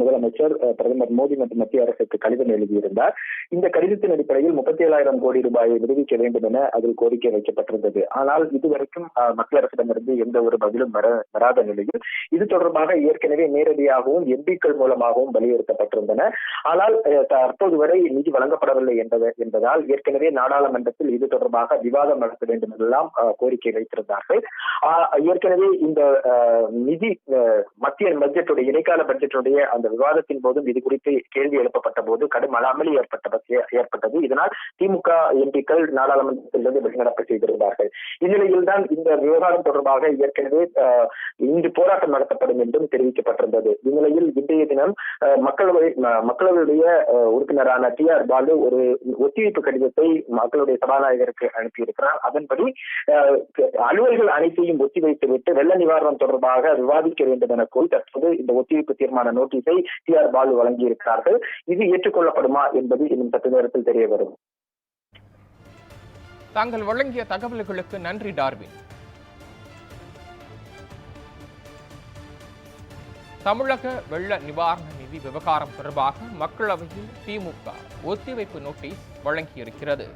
முதலமைச்சர் பிரதமர் மோடி மற்றும் மத்திய அரசுக்கு கடிதம் எழுதியிருந்தார். இந்த கடிதத்தின் அடிப்படையில் முப்பத்தி ஏழாயிரம் கோடி ரூபாயை விடுவிக்க வேண்டும் என அதில் கோரிக்கை வைக்கப்பட்டிருந்தது. ஆனால் இதுவரைக்கும் மத்திய அரசிடமிருந்து எந்த ஒரு பதிலும் வர வராத நிலையில் இது தொடர்பாக ஏற்கனவே நேரடியாகவும் எம்பிக்கள் மூலமாகவும் வலியுறுத்தப்பட்டிருந்தன. ஆனால் தற்போது வரை நிதி வழங்கப்படவில்லை என்பது என்பதால் ஏற்கனவே நாடாளுமன்றத்தில் இது தொடர்பாக விவாதம் நடத்த வேண்டும் என்றெல்லாம் கோரிக்கை வைத்திருந்தார்கள். ஏற்கனவே இந்த நிதி மத்திய பட்ஜெட்டுடைய இடைக்கால பட்ஜெட்டுடைய அந்த விவாதத்தின் போதும் இது குறித்து கேள்வி எழுப்பப்பட்ட போது கடும் அமளி ஏற்பட்ட ஏற்பட்டது. இதனால் திமுக எம்பிக்கள் நாடாளுமன்றத்திலிருந்து வெளிநடப்பு செய்திருந்தார்கள். இந்நிலையில் தான் இந்த விவகாரம் தொடர்பாக ஏற்கனவே இன்று போராட்டம் நடத்தப்படும் என்றும் தெரிவிக்கப்பட்டிருந்தது. இந்நிலையில் இன்றைய தினம் மக்களவை மக்களவையுடைய உறுப்பினரான டி ஆர் பாலு ஒரு ஒத்திவைப்பு கடிதத்தை மக்களுடைய சபாநாயகருக்கு அனுப்பியிருக்கிறார். அதன்படி அலுவல்கள் அனைத்தையும் ஒத்திவைத்துவிட்டு வெள்ள நிவாரணம் தொடர்பாக விவாதிக்க வேண்டும் என கோரி தற்போது இந்த ஒத்திவைப்பு தீர்மான நோட்டீஸை டி ஆர் பாலு வழங்கியிருக்கிறார்கள். இது ஏற்றுக்கொள்ளப்படுமா என்பது இன்னும் சற்று நேரத்தில் தெரிய வரும் தாங்கள் வழங்கிய தகவல்களுக்கு நன்றி டார்வின். தமிழக வெள்ள நிவாரண நிதி விவகாரம் தொடர்பாக மக்களவையில் திமுக ஒத்திவைப்பு நோட்டீஸ் வழங்கியிருக்கிறது.